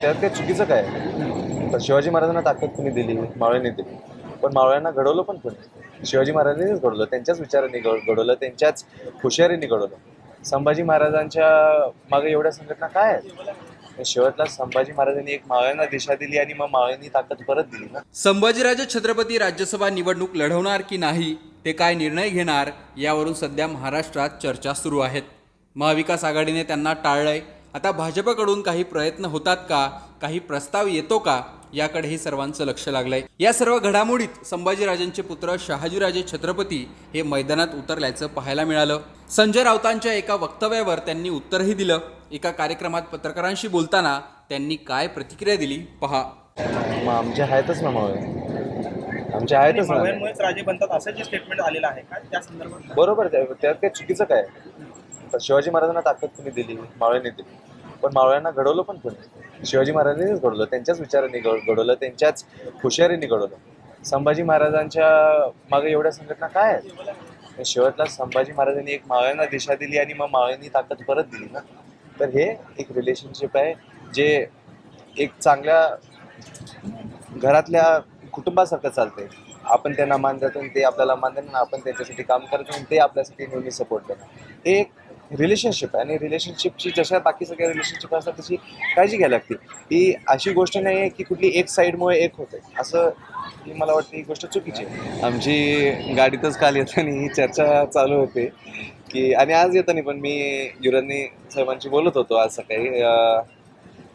त्यात काही चुकीचं काय? तर शिवाजी महाराजांना ताकद कुणी दिली? मावळ्यांनी दिली. पण मावळ्यांना घडवलं पण कोणी? शिवाजी महाराजांनीच घडवलं. त्यांच्याच विचारांनी घड- घडवलं. त्यांच्याच हुशारीने घडवलं. संभाजी महाराजांच्या मागे एवढ्या संघटना काय आहेत? शेवटला संभाजी महाराजांनी एक मावळ्यांना दिशा दिली आणि मग मावळ्यांनी ताकद परत दिली ना? संभाजीराजे छत्रपती राज्यसभा निवडणूक लढवणार की नाही ते काय निर्णय घेणार यावरून सध्या महाराष्ट्रात चर्चा सुरू आहेत. महाविकास आघाडीने त्यांना टाळलंय. आता भाजपकडून काही प्रयत्न होतात का? काही प्रस्ताव येतो का? याकडेही सर्वांचं लक्ष लागलंय. या सर्व घडामोडीत संभाजीराजेंचे पुत्र शहाजीराजे छत्रपती हे मैदानात उतरल्याचं पाहायला मिळालं. संजय राऊतांच्या एका वक्तव्यावर त्यांनी उत्तरही दिलं. एका कार्यक्रमात पत्रकारांशी बोलताना त्यांनी काय प्रतिक्रिया दिली? पहा. मग आमचे आहेतच ना मावळे आमचे आहेतच ना. राजे बनतात असं जे स्टेटमेंट आलेलं आहे का? त्या संदर्भात बरोबर त्या- त्यात काही चुकीचं काय? आहे? तर शिवाजी महाराजांना ताकद कुणी दिली? मावळ्यांनी दिली. पण मावळ्यांना घडवलं पण कोणी? शिवाजी महाराजांनीच घडवलं. त्यांच्याच विचारांनी घड- घडवलं. त्यांच्याच हुशारीने घडवलं. संभाजी महाराजांच्या मागे एवढ्या संघटना काय आहेत? शेवटला संभाजी महाराजांनी एक मावळ्यांना दिशा दिली आणि मग मावळ्यांनी ताकद परत दिली ना? तर हे एक रिलेशनशिप आहे जे एक चांगल्या घरातल्या कुटुंबासारखं चालते आपण त्यांना मान देतो आणि ते आपल्याला मान देणार आपण त्यांच्यासाठी काम करतो आणि ते आपल्यासाठी नेहमी सपोर्ट देणार हे एक रिलेशनशिप आहे. आणि रिलेशनशिपची जशा बाकी सगळ्या रिलेशनशिप असतात तशी काळजी घ्यायला लागते. ही अशी गोष्ट नाही आहे की कुठली एक साईडमुळे एक होते. असं ही मला वाटतं ही गोष्ट चुकीची आहे. आमची गाडीतच काल येताना ही चर्चा चालू होते की आणि आज येताना पण मी युरानी साहेबांशी बोलत होतो आज सकाळी.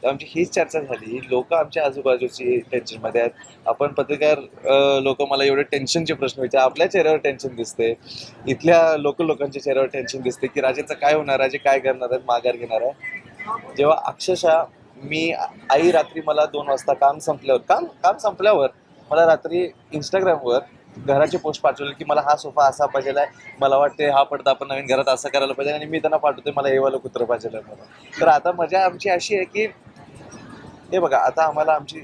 तर आमची हीच चर्चा झाली. लोक आमच्या आजूबाजूची टेन्शनमध्ये आहेत. आपण पत्रकार लोक मला एवढे टेन्शनचे प्रश्न विचार आपल्या चेहऱ्यावर टेन्शन दिसते. इथल्या लोकल लोकांच्या चेहऱ्यावर टेन्शन दिसते की राजेचं काय होणार राजे काय करणार आहेत माघार घेणार आहे. जेव्हा अक्षरशः मी आई रात्री मला दोन वाजता काम संपल्यावर काम काम संपल्यावर मला रात्री इंस्टाग्रामवर घराचे पोस्ट पाठवले की मला हा सोफा असा पाहिजे आहे. मला वाटते हा पडदा आपण नवीन घरात असं करायला पाहिजे आणि मी त्यांना पाठवते मला हे वालं कुत्र पाहिजे आहे मला तर आता मजा आमची अशी आहे की हे बघा आता आम्हाला आमची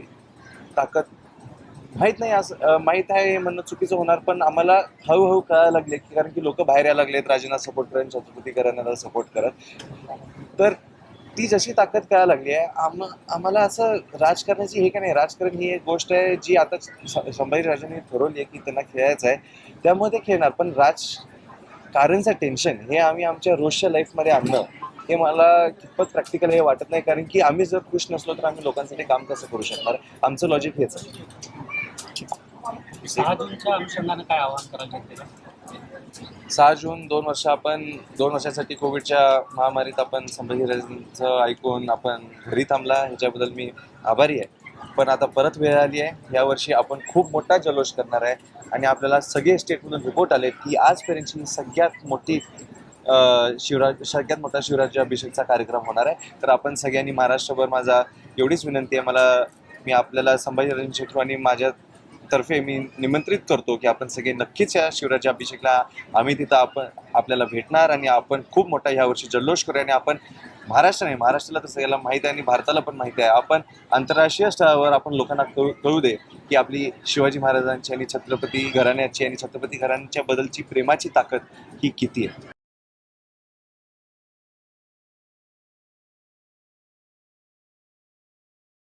ताकद माहीत नाही असं माहीत आहे हे म्हणणं चुकीचं होणार पण आम्हाला हळूहळू कळायला लागले की कारण की लोक बाहेर यायला लागलेत राजेंना सपोर्ट करत छत्रपती घराण्याला सपोर्ट करत. तर ती जशी ताकद कळायला लागली आहे आम आम्हाला असं राजकारणाची हे का नाही राजकारण ही एक गोष्ट आहे जी आता स- संभाजी राजांनी ठरवली आहे की त्यांना खेळायचं आहे त्यामुळे ते खेळणार पण राजकारणचं टेन्शन हे आम्ही आमच्या रोजच्या लाईफमध्ये आणणं हे मला कितपत प्रॅक्टिकल हे वाटत नाही कारण की आम्ही जर खुश नसलो तर आम्ही लोकांसाठी काम कसं करू शकणार? आमचं लॉजिक हेच आहे. काय आवाहन जनतेला सहा जून दोन वर्ष आपण दोन वर्षासाठी कोविडच्या महामारीत आपण संभाजीराजांचं ऐकून आपण घरी थांबला ह्याच्याबद्दल मी आभारी आहे. पण आता परत वेळ आली आहे. यावर्षी आपण खूप मोठा जल्लोष करणार आहे आणि आपल्याला सगळे स्टेटमधून रिपोर्ट आले की आजपर्यंतची सगळ्यात मोठी शिवराज सगळ्यात मोठा शिवराज्याभिषेकचा कार्यक्रम होणार आहे. तर आपण सगळ्यांनी महाराष्ट्रभर माझा एवढीच विनंती आहे. मला मी आपल्याला संभाजीराजे शेठू आणि माझ्या तर्फे मी निमंत्रित करतो की आपण सगळे नक्कीच या शिवराज्य अभिषेकला आम्ही तिथं आपण आपल्याला भेटणार आणि आपण खूप मोठा ह्या वर्षी जल्लोष करूया आणि आपण महाराष्ट्र नाही महाराष्ट्राला तर सगळ्याला माहिती आहे आणि भारताला पण माहिती आहे. आपण आंतरराष्ट्रीय स्तरावर आपण लोकांना कळू कळू दे की आपली शिवाजी महाराजांची आणि छत्रपती घराण्याची आणि छत्रपती घराण्याच्या बदलची प्रेमाची ताकद ही किती आहे.